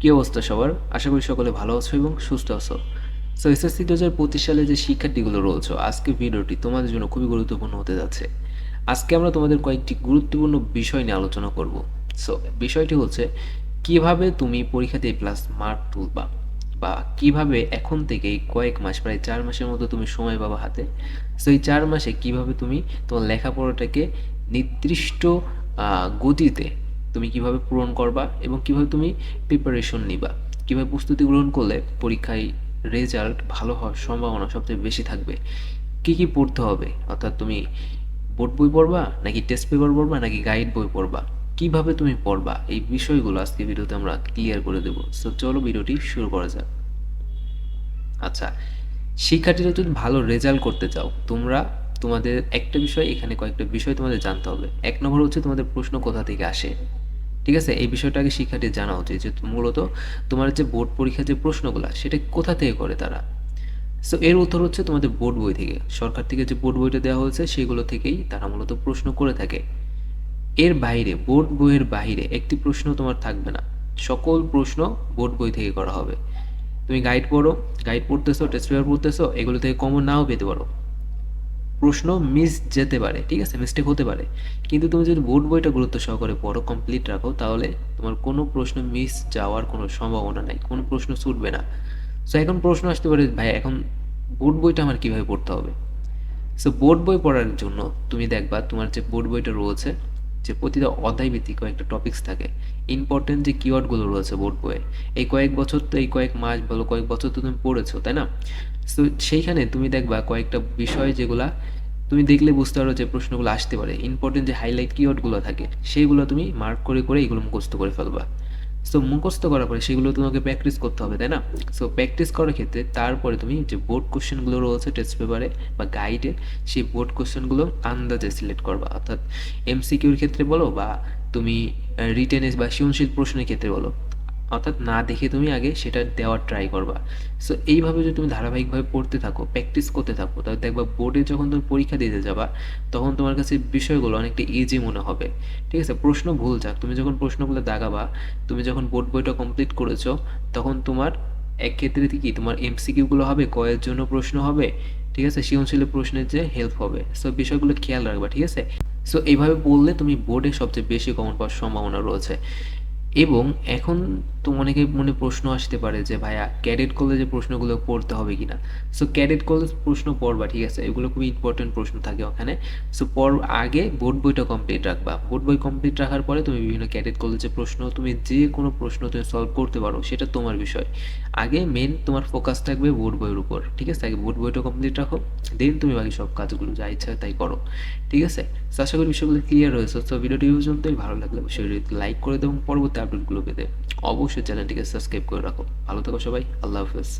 কী অবস্থা সবার? আশা করি সকলে ভালো আছো এবং সুস্থ আছো। সো এসএসসি দু হাজার পঁচিশ সালে যে শিক্ষার্থীগুলো রয়েছে আজকে ভিডিওটি তোমাদের জন্য খুবই গুরুত্বপূর্ণ হতে যাচ্ছে। আজকে আমরা তোমাদের কয়েকটি গুরুত্বপূর্ণ বিষয় নিয়ে আলোচনা করব। সো বিষয়টি হচ্ছে, কীভাবে তুমি পরীক্ষাতে প্লাস মার্ক তুলবা? বা কীভাবে এখন থেকে এই কয়েক মাস, প্রায় চার মাসের মতো তুমি সময় পাবা হাতে? সো এই চার মাসে কীভাবে তুমি তোমার লেখাপড়াটাকে নির্দিষ্ট গতিতে তুমি কীভাবে পূরণ করবা এবং কীভাবে তুমি প্রিপারেশন নিবা। কীভাবে প্রস্তুতি গ্রহণ করলে পরীক্ষায় রেজাল্ট ভালো হওয়ার সম্ভাবনা সবচেয়ে বেশি থাকবে। কি কি পড়তে হবে? অর্থাৎ তুমি বোর্ড বই পড়বা নাকি টেস্ট পেপার পড়বা নাকি গাইড বই পড়বা? কীভাবে তুমি পড়বা? এই বিষয়গুলো আজকে ভিডিওতে আমরা ক্লিয়ার করে দেবো। সো চলো ভিডিওটি শুরু করা যাক। আচ্ছা শিক্ষার্থীরা যদি ভালো রেজাল্ট করতে চাও, তোমরা তোমাদের একটা বিষয়, এখানে কয়েকটা বিষয় তোমাদের জানতে হবে। এক নম্বর হচ্ছে তোমাদের প্রশ্ন কোথা থেকে আসে? ঠিক আছে? এই বিষয়টা আগে শিক্ষার্থীর জানা উচিত যে মূলত তোমার যে বোর্ড পরীক্ষার যে প্রশ্নগুলো, সেটা কোথা থেকে করে তারা? সো এর উত্তর হচ্ছে তোমাদের বোর্ড বই থেকে। সরকার থেকে যে বোর্ড বইটা দেওয়া হয়েছে, সেগুলো থেকেই তারা মূলত প্রশ্ন করে থাকে। এর বাইরে, বোর্ড বইয়ের বাইরে একটি প্রশ্ন তোমার থাকবে না। সকল প্রশ্ন বোর্ড বই থেকে করা হবে। তুমি গাইড পড়ো গাইড পড়তেছো টেস্ট পেপার পড়তেছো, এগুলো থেকে কমন নাও পেতে পারো। প্রশ্ন মিস যেতে পারে, ঠিক আছে? মিস্টেক হতে পারে। কিন্তু তুমি যদি বোর্ড বইটা গুরুত্ব সহকারে পড়ো কমপ্লিট রাখো, তাহলে তোমার কোনো প্রশ্ন মিস যাওয়ার কোনো সম্ভাবনা নাই। কোনো প্রশ্ন ছুটবে না। সো এখন প্রশ্ন আসতে পারে, ভাই, এখন বোর্ড বইটা আমার কীভাবে পড়তে হবে? সো বোর্ড বই পড়ার জন্য তুমি দেখবা, তোমার যে বোর্ড বইটা রয়েছে যে প্রতিটা অধ্যায় ভিত্তিক কয়েকটা টপিক্স থাকে। ইম্পর্টেন্ট যে কিওয়ার্ডগুলো রয়েছে বোর্ড বইয়ে। এই কয়েক বছর তো এই কয়েক মাস বলো, কয়েক বছর তো তুমি পড়েছো, তাই না? তো সেইখানে তুমি দেখবা কয়েকটা বিষয় যেগুলা তুমি দেখলে বুঝতে পারো যে প্রশ্নগুলো আসতে পারে। ইম্পর্টেন্ট যে হাইলাইট কিওয়ার্ডগুলো থাকে, সেইগুলো তুমি মার্ক করে করে এগুলো মুখস্থ করে ফেলবা। সো মুখস্ত করার পরে সেগুলো তোমাকে প্র্যাকটিস করতে হবে, তাই না? সো প্র্যাকটিস করার ক্ষেত্রে তারপরে তুমি যে বোর্ড কোশ্চেনগুলো রয়েছে টেস্ট পেপারে বা গাইডে সেই বোর্ড কোশ্চেনগুলো আন্দাজে সিলেক্ট করবা। অর্থাৎ এমসিকিউর ক্ষেত্রে বলো বা তুমি রিটেনে বা সৃজনশীল প্রশ্নের ক্ষেত্রে বলো। অর্থাৎ না দেখে তুমি আগে সেটা দেওয়ার ট্রাই করবা। সো এইভাবে যদি তুমি ধারাবাহিকভাবে পড়তে থাকো প্র্যাকটিস করতে থাকো, তাহলে দেখবা বোর্ডে যখন তুমি পরীক্ষা দিতে যাবা, তখন তোমার কাছে বিষয়গুলো অনেকটা ইজি মনে হবে। ঠিক আছে? প্রশ্ন ভুল যাক। তুমি যখন প্রশ্নগুলো দাগাবা, তুমি যখন বোর্ড বইটা কমপ্লিট করেছ, তখন তোমার এক ক্ষেত্রে কি? তোমার এমসিকিউগুলো হবে, কয়ের জন্য প্রশ্ন হবে, ঠিক আছে? সৃজনশীলের প্রশ্নের যে হেল্প হবে। সো বিষয়গুলো খেয়াল রাখবা, ঠিক আছে? সো এইভাবে বললে তুমি বোর্ডে সবচেয়ে বেশি কমন পাওয়ার সম্ভাবনা রয়েছে। এবং এখন তো অনেকে মনে প্রশ্ন আসতে পারে যে, ভাইয়া, ক্যাডেট কলেজে প্রশ্নগুলো পড়তে হবে কি না সো ক্যাডেট কলেজ প্রশ্ন পড়বা, ঠিক আছে? এগুলো খুবই ইম্পর্টেন্ট প্রশ্ন থাকে ওখানে। সো পর আগে বোর্ড বইটা কমপ্লিট রাখবা। বোর্ড বই কমপ্লিট রাখার পরে তুমি বিভিন্ন ক্যাডেট কলেজে প্রশ্ন, তুমি যে কোনো প্রশ্ন তুমি সলভ করতে পারো, সেটা তোমার বিষয়। আগে মেন তোমার ফোকাস থাকবে বোর্ড বইয়ের উপর, ঠিক আছে? আগে বোর্ড বইটা কমপ্লিট রাখো দেন তুমি বাকি সব কাজগুলো, যা ইচ্ছা তাই করো, ঠিক আছে? আশা করি বিষয়গুলো ক্লিয়ার রয়েছে তো ভিডিওটি পর্যন্তই। ভালো লাগলে অবশ্যই লাইক করে দেবো পরবর্তী আপডেটগুলো পেতে অবশ্যই চ্যানেলটিকে সাবস্ক্রাইব করে রাখো। ভালো থাকো সবাই আল্লাহ হাফেজ।